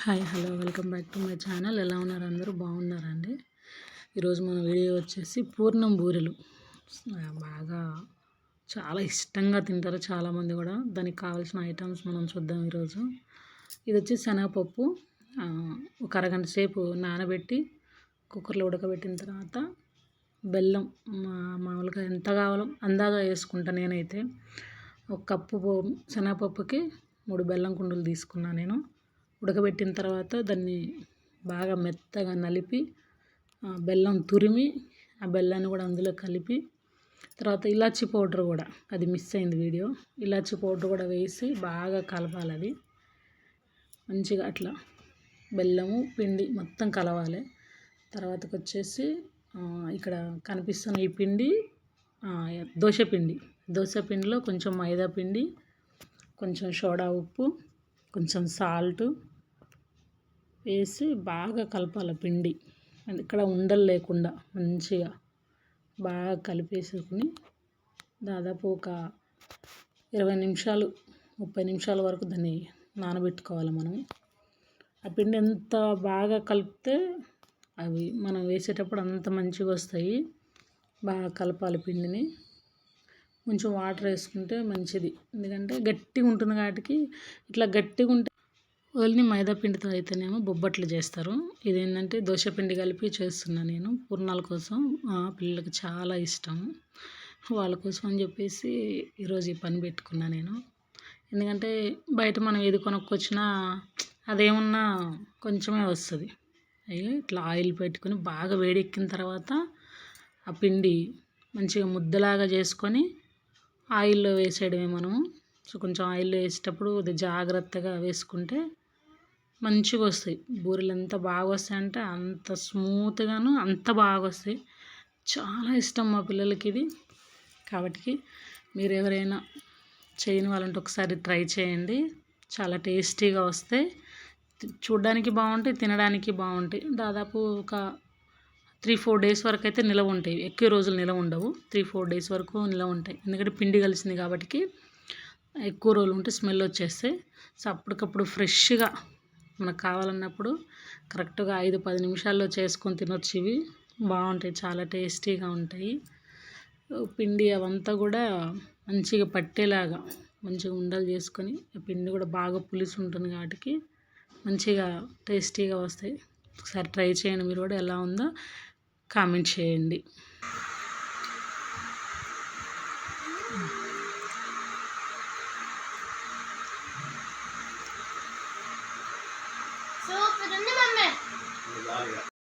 Hi hello welcome back to my channel. ఎలా ఉన్నారు? అందరూ బాగున్నారండి? ఈరోజు మన వీడియో వచ్చేసి పూర్ణం బూరెలు. బాగా చాలా ఇష్టంగా తింటారు చాలామంది కూడా. దానికి కావాల్సిన ఐటమ్స్ మనం చూద్దాం ఈరోజు. ఇది వచ్చి శనగపప్పు. ఒక అరగంట సేపు నానబెట్టి కుక్కర్లో ఉడకబెట్టిన తర్వాత బెల్లం మామూలుగా ఎంత కావాలో అందాగా వేసుకుంటా నేనైతే. ఒక కప్పు శనగపప్పుకి మూడు బెల్లం కుండలు తీసుకున్నాను నేను. ఉడకబెట్టిన తర్వాత దాన్ని బాగా మెత్తగా నలిపి బెల్లం తురిమి ఆ బెల్లాన్ని కూడా అందులో కలిపి తర్వాత ఇలాచీ పౌడర్ కూడా అది మిస్ అయింది వీడియో. ఇలాచీ పౌడర్ కూడా వేసి బాగా కలపాలి అది. మంచిగా అట్లా బెల్లము పిండి మొత్తం కలవాలి. తర్వాతకి వచ్చేసి ఇక్కడ కనిపిస్తున్న ఈ పిండి దోశ పిండి. దోశ పిండిలో కొంచెం మైదా పిండి కొంచెం సోడా ఉప్పు కొంచెం సాల్టు వేసి బాగా కలపాలి పిండి. ఇక్కడ ఉండలు లేకుండా మంచిగా బాగా కలిపేసుకుని దాదాపు ఒక ఇరవై నిమిషాలు ముప్పై నిమిషాల వరకు దాన్ని నానబెట్టుకోవాలి మనం ఆ పిండి ఎంత బాగా కలిపితే అవి మనం వేసేటప్పుడు అంత మంచిగా వస్తాయి. బాగా కలపాలి పిండిని. కొంచెం వాటర్ వేసుకుంటే మంచిది. ఎందుకంటే గట్టిగా ఉంటుంది కాబట్టి ఇట్లా గట్టిగా ఉంటే ఓన్లీ మైదా పిండితో అయితేనేమో బొబ్బట్లు చేస్తారు. ఇదేంటంటే దోశ పిండి కలిపి చేస్తున్నాను నేను. పూర్ణాల కోసం పిల్లలకి చాలా ఇష్టం. వాళ్ళ కోసం అని చెప్పేసి ఈరోజు ఈ పని పెట్టుకున్నా నేను. ఎందుకంటే బయట మనం ఏది కొనుక్కొచ్చినా అదేమన్నా కొంచెమే వస్తుంది. అయ్యి ఇట్లా ఆయిల్ పెట్టుకొని బాగా వేడెక్కిన తర్వాత ఆ పిండి మంచిగా ముద్దలాగా చేసుకొని ఆయిల్లో వేసేయడమే మనము. సో కొంచెం ఆయిల్లో వేసేటప్పుడు జాగ్రత్తగా వేసుకుంటే మంచిగా వస్తాయి. బూరెలు ఎంత బాగా వస్తాయి అంటే అంత స్మూత్గాను అంత బాగా వస్తాయి. చాలా ఇష్టం మా పిల్లలకి ఇది. కాబట్టి మీరు ఎవరైనా చేయని వాళ్ళంటే ఒకసారి ట్రై చేయండి. చాలా టేస్టీగా వస్తాయి. చూడడానికి బాగుంటాయి తినడానికి బాగుంటాయి. దాదాపు ఒక త్రీ ఫోర్ డేస్ వరకు అయితే నిలవ ఉంటాయి. ఎక్కువ రోజులు నిలవ ఉండవు. త్రీ ఫోర్ డేస్ వరకు నిలవ ఉంటాయి. ఎందుకంటే పిండి కలిసింది కాబట్టి ఎక్కువ రోజులు ఉంటే స్మెల్ వచ్చేస్తాయి. సో అప్పటికప్పుడు ఫ్రెష్గా మనకు కావాలన్నప్పుడు కరెక్ట్గా ఐదు పది నిమిషాల్లో చేసుకొని తినొచ్చు ఇవి. బాగుంటాయి చాలా టేస్టీగా ఉంటాయి. పిండి అవంతా కూడా మంచిగా పట్టేలాగా మంచిగా ఉండలు చేసుకొని పిండి కూడా బాగా పులిసి ఉంటుంది కాబట్టి మంచిగా టేస్టీగా వస్తాయి. ఒకసారి ట్రై చేయండి మీరు కూడా ఎలా ఉందో కామెంట్ చేయండి. சொல்லுங்க